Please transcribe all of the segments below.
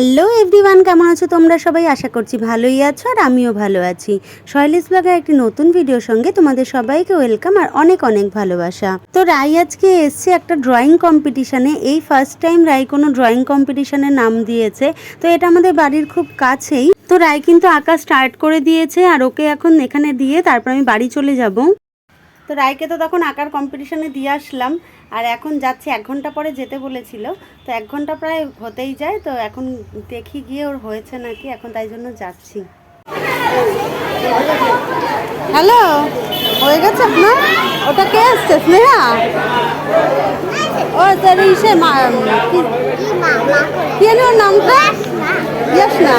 Hello everyone, কেমন আছো তোমরা সবাই? আশা করছি ভালোই আছো আর আমিও ভালো আছি। শৈলেশ ব্লগের একটি নতুন ভিডিওর সঙ্গে তোমাদের সবাইকে ওয়েলকাম আর অনেক অনেক ভালোবাসা। তো রাই আজকে এসছে একটা ড্রয়িং কম্পিটিশানে এই ফার্স্ট টাইম রাই কোনো ড্রয়িং কম্পিটিশানে নাম দিয়েছে। তো এটা আমাদের বাড়ির খুব কাছেই। তো রায় কিন্তু আঁকা স্টার্ট করে দিয়েছে আর ওকে এখন এখানে দিয়ে তারপর আমি বাড়ি চলে যাব। তো রায়কে তো তখন আঁকার কম্পিটিশানে দিয়ে আসলাম আর এখন যাচ্ছি এক ঘণ্টা পরে যেতে বলেছিল তো এক ঘণ্টা প্রায় হতেই যায় তো এখন দেখি গিয়ে ওর হয়েছে নাকি এখন তাই জন্য যাচ্ছি। হ্যালো হয়ে গেছে আপনার? ওটা কে আসছে স্নেহা? ও স্যার ইসে মা কি কি জানি ওর নামটা? ইয়াস না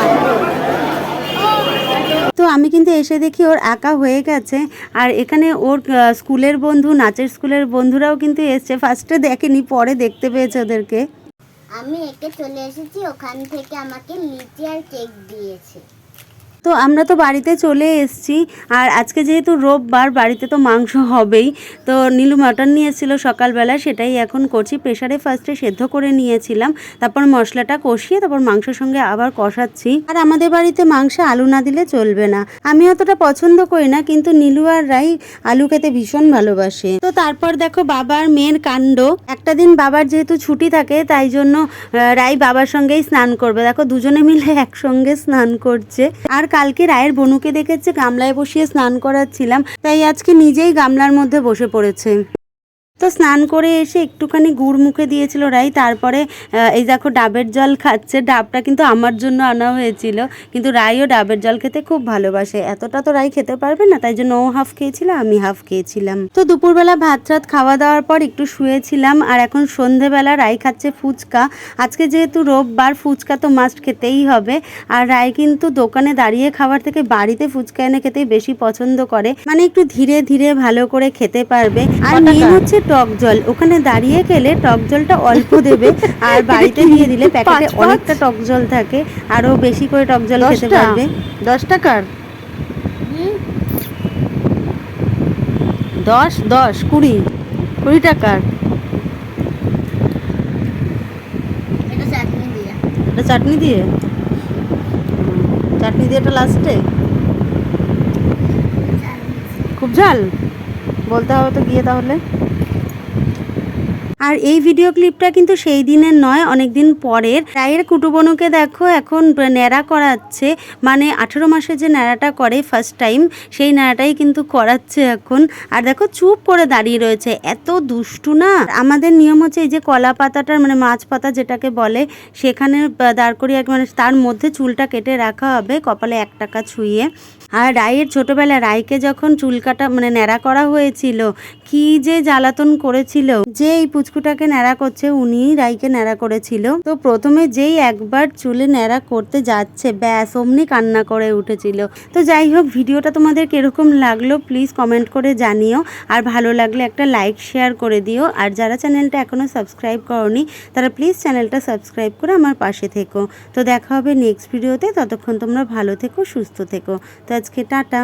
তো আমি কিন্তু এসে দেখি ওর আঁকা হয়ে গেছে। আর এখানে ওর স্কুলের বন্ধু, নাচের স্কুলের বন্ধুরাও কিন্তু এসছে। ফার্স্টে দেখেনি, পরে দেখতে পেয়েছে ওদেরকে। আমি একে চলে এসেছি, ওখান থেকে আমাকে লিচি আর কেক দিয়েছে। তো আমরা তো বাড়িতে চলে এসেছি। আর আজকে যেহেতু রোববার, বাড়িতে তো মাংস হবেই। তো নীলু মাটন নিয়েছিল সকালবেলা, সেটাই এখন করছি। প্রেশারে ফার্স্টে সেদ্ধ করে নিয়েছিলাম। তারপর মশলাটা কষিয়ে তারপর মাংসের সঙ্গে আবার কষাচ্ছি। আর আমাদের বাড়িতে মাংসে আলু না দিলে চলবে না। আমি অতটা পছন্দ করি না, কিন্তু নীলু আর রাই আলু খেতে ভীষণ ভালোবাসে। তো তারপর দেখো বাবার মেয়ের কাণ্ড। একটা দিন বাবার যেহেতু ছুটি থাকে, তাই জন্য রাই বাবার সঙ্গেই স্নান করবে। দেখো দুজনে মিলে একসঙ্গে স্নান করছে। আর কালকে রায়ের বনুকে দেখেছে, গামলায় বসিয়ে স্নান করাচ্ছিলাম, তাই আজকে নিজেই গামলার মধ্যে বসে পড়েছে। তো স্নান করে এসে একটুখানি গুড় মুখে দিয়েছিল রাই। তারপরে এই দেখো ডাবের জল খাচ্ছে। ডাবটা কিন্তু আমার জন্য আনা হয়েছিল। কিন্তু রাইও ডাবের জল খেতে খুব ভালোবাসে। এতটা তো রাই খেতে পারবে না তাই জন্য ও হাফ খেয়েছিল আমি হাফ খেয়েছিলাম। তো দুপুরবেলা ভাত রাত খাওয়া দাওয়ার পর একটু শুয়েছিলাম আর এখন সন্ধেবেলা রাই খাচ্ছে ফুচকা। আজকে যেহেতু রোববার ফুচকা তো মাস্ট খেতেই হবে। আর রাই কিন্তু দোকানে দাঁড়িয়ে খাবার থেকে বাড়িতে ফুচকা এনে খেতেই বেশি পছন্দ করে। মানে একটু ধীরে ধীরে ভালো করে খেতে পারবে। আর মেন হচ্ছে টক জল। ওখানে দাঁড়িয়ে খেলে টক জলটা অল্প দেবে আর বাড়িতে নিয়ে দিলে প্যাকেটে অনেকটা টক জল থাকে। আরও বেশি করে টক জল খেতে পারবে। দশ টাকার দশ দশ কুড়ি। কুড়ি টাকার এটা চাটনি দিয়ে। এটা চাটনি দিয়ে? চাটনি দিয়ে এটা লাস্টে? খুব ঝাল। বলতে হবে তো গিয়ে তাহলে। আর এই ভিডিও ক্লিপটা কিন্তু সেই দিনের নয়, অনেক দিন পরের। রায়ের কুটুবনুকে দেখো, এখন ন্যাড়া করাচ্ছে মানে আঠেরো মাসে যে ন্যাড়াটা করে ফার্স্ট টাইম সেই ন্যাড়াটাই কিন্তু করাচ্ছে এখন। আর দেখো, চুপ করে দাঁড়িয়ে রয়েছে, এত দুষ্টু না? আমাদের নিয়ম হচ্ছে এই যে কলা পাতাটার মানে মাছ পাতা যেটাকে বলে, সেখানে দাঁড় করিয়ে মানে তার মধ্যে চুলটা কেটে রাখা হবে, কপালে এক টাকা ছুঁয়ে। আর রায়ের ছোটবেলায় রায়কে যখন চুল কাটা মানে ন্যাড়া করা হয়েছিল, কি যে জ্বালাতন করেছিল, যে এই পুচকুটাকে ন্যাড়া করছে, উনি রাইকে ন্যাড়া করেছিল। তো প্রথমে যেই একবার চুলে ন্যাড়া করতে যাচ্ছে, ব্যাস, অমনি কান্না করে উঠেছিল। তো যাই হোক, ভিডিওটা তোমাদের কীরকম লাগল প্লিজ কমেন্ট করে জানিও। আর ভালো লাগলে একটা লাইক, শেয়ার করে দিও। আর যারা চ্যানেলটা এখনও সাবস্ক্রাইব করনি, তারা প্লিজ চ্যানেলটা সাবস্ক্রাইব করে আমার পাশে থেকো। তো দেখা হবে নেক্সট ভিডিওতে। ততক্ষণ তোমরা ভালো থেকো, সুস্থ থেকো। তো আজকে টাটা।